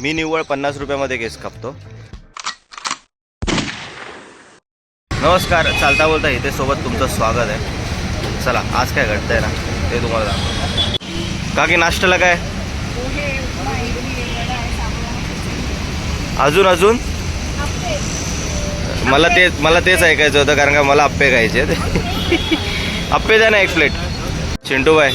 मी निव्वळ पन्नास रुपयामध्ये केस कापतो. नमस्कार चालता बोलता इथे सोबत तुमचं स्वागत आहे. चला आज काय घडतंय ना ते तुम्हाला दाखव काकी नाश्त्याला काय? अजून अजून? मला ते मला तेच ऐकायचं होतं कारण का मला आप्पे खायचे आप्पे द्या ना एक प्लेट. चिंटू बाय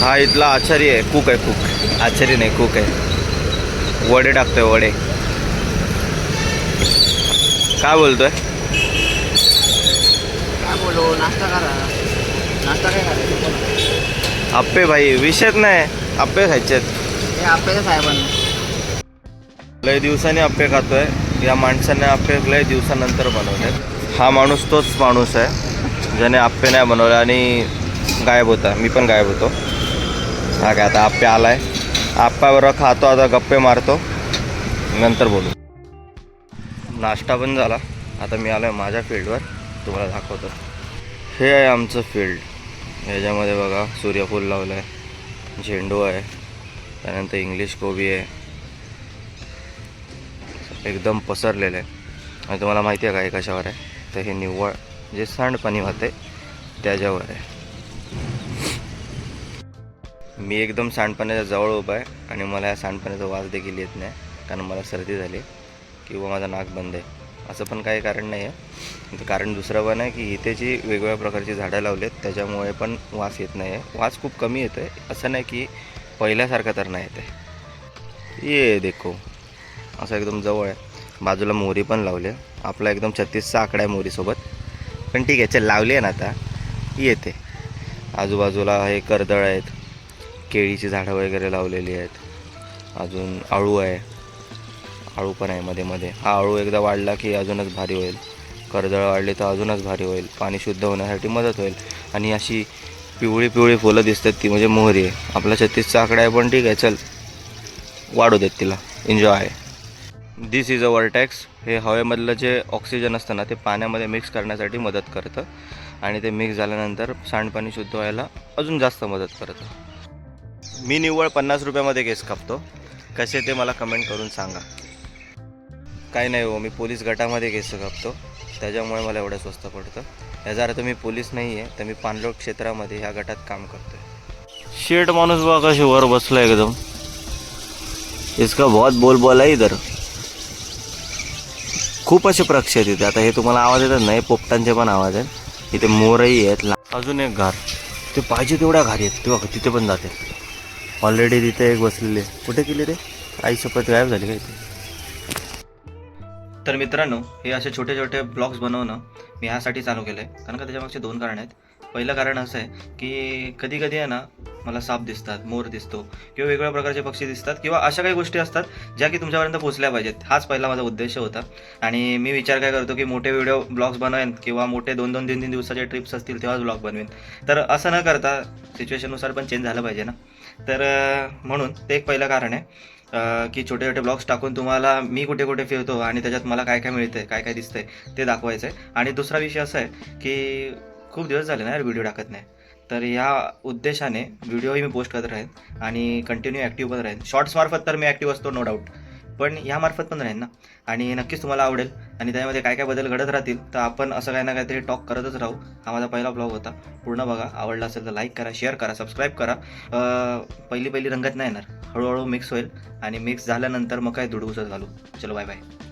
हा इथला आचारी आहे कुक आहे कुक आचारी नाही कुक आहे. वडे टाकतोय वडे. काय बोलतोय? काय बोलो नाश्ता करा. नाश्ता काय करायचं आप्पे भाई विषयच नाही. आप्पे खायचे साहेबांना लय दिवसांनी आप्पे खातोय. या माणसाने आप्पे लय दिवसानंतर बनवले. हा माणूस तोच माणूस आहे ज्याने आप्पे नाही बनवले आणि गायब होता. मी पण गायब होतो. हा काय आता आप्पे आलाय आप्पाबरोबर खातो आता गप्पे मारतो. नंतर बोलू. नाश्ता पण झाला. आता मी आलो आहे माझ्या फील्डवर. तुम्हाला दाखवतो. हे आहे आमचं फील्ड. ह्याच्यामध्ये बघा सूर्यफूल लावलं आहे झेंडू आहे. त्यानंतर इंग्लिश कोबी आहे. एकदम पसरलेलं आहे. आणि तुम्हाला माहिती आहे का हे कशावर आहे? तर हे निव्वळ जे सांडपाणी होते त्याच्यावर आहे. मी एकदम सांडपाण्याच्या जवळ उभा आहे आणि मला या सांडपाण्याचा वास देखील येत नाही कारण मला सर्दी झाली किंवा माझा नाक बंद आहे. असं पण काही कारण नाही आहे. कारण दुसरं पण आहे की इथे जी वेगवेगळ्या प्रकारची झाडं लावलेत त्याच्यामुळे पण वास येत नाही आहे. वास खूप कमी येतो आहे असं नाही की पहिल्यासारखं तर नाही येत आहे ये देखो. असं एकदम जवळ आहे. बाजूला मोहरी पण लावली आहे. आपला एकदम छत्तीसचा आकडा आहे मोहरीसोबत. पण ठीक आहे चल लावली आहे ना आता. येते. आजूबाजूला हे कर्दळ आहेत. केळीची झाडं वगैरे लावलेली आहेत. अजून आळू आहे. आळू पण आहे मध्ये मध्ये. हा आळू एकदा वाढला की अजूनच भारी होईल. कर्दळ वाढली तर अजूनच भारी होईल. पाणी शुद्ध होण्यासाठी मदत होईल. आणि अशी पिवळी पिवळी फुलं दिसतात ती म्हणजे मोहरी आहे. आपला छत्तीसचा आकडा आहे पण ठीक आहे. चल. वाढू देत तिला. एन्जॉय दिस इज अ वर्टॅक्स हे हवेमधलं जे ऑक्सिजन असतं ना ते पाण्यामध्ये मिक्स करण्यासाठी मदत करतं. आणि ते मिक्स झाल्यानंतर सांडपाणी शुद्ध व्हायला अजून जास्त मदत करतं. मी निव्वळ पन्नास रुपयामध्ये केस कापतो. कसे ते मला कमेंट करून सांगा. काही नाही हो मी पोलीस गटामध्ये केस कापतो. त्याच्यामुळे मला एवढं स्वस्त पडतं. याचा अर्थ मी पोलीस नाही आहे तर मी पाणलोट क्षेत्रामध्ये ह्या गटात काम करतोय. शेट माणूस बघा कशी वर बसला एकदम. इसका बहुत बोल बोला इधर. खूप असे पक्षी आहेत इथे. आता हे तुम्हाला आवाज येतात नाही पोपटांचे पण आवाज आहेत. इथे मोरही आहेत अजून एक घार. ते पाहिजे तेवढ्या घारी आहेत. ते तिथे पण जाते ऑलरेडी तिथे एक बसलेले कुठे केली रे? आई गायब झाली काय इथे तर मित्रांनो हे असे छोटे छोटे ब्लॉग्स बनवणं मी ह्यासाठी चालू केलं आहे कारण का त्याच्यामागचे दोन कारण आहेत. पहिलं कारण असं आहे की कधी कधी आहे ना मला साप दिसतात मोर दिसतो किंवा वेगवेगळ्या प्रकारचे पक्षी दिसतात किंवा अशा काही गोष्टी असतात ज्या की तुमच्यापर्यंत पोचल्या पाहिजेत. हाच पहिला माझा उद्देश होता. आणि मी विचार काय करतो की मोठे व्हिडिओ ब्लॉग्स बनवेन किंवा मोठे दोन दोन तीन तीन दिवसाचे ट्रिप्स असतील तेव्हाच ब्लॉग बनवेन. तर असं न करता सिच्युएशननुसार पण चेंज झालं पाहिजे ना. तर म्हणून ते एक पहिलं कारण आहे की छोटे छोटे ब्लॉग्स टाकून तुम्हाला मी कुठे कुठे फिरतो आणि त्याच्यात मला काय काय मिळतंय काय काय दिसतंय ते दाखवायचं आहे आणि दुसरा विषय असा आहे की खूप दिवस झाले ना यार व्हिडिओ टाकत नाही. तर या उद्देशाने व्हिडिओही मी पोस्ट करत राहीन आणि कंटिन्यू ॲक्टिव्ह पण राहीन. शॉर्ट्समार्फत तर मी ॲक्टिव्ह असतो नो डाऊट पण यामार्फत पण राहीन ना. आणि नक्कीच तुम्हाला आवडेल. आणि त्यामध्ये काय काय बदल घडत राहतील तर आपण असं काही ना काहीतरी टॉक करतच राहू. हा माझा पहिला ब्लॉग होता. पूर्ण बघा. आवडला असेल तर लाईक करा शेअर करा सबस्क्राईब करा. पहिली पहिली रंगत नाही येणार. हळूहळू मिक्स होईल. आणि मिक्स झाल्यानंतर मग काय धुडगुसत घालू चलो बाय बाय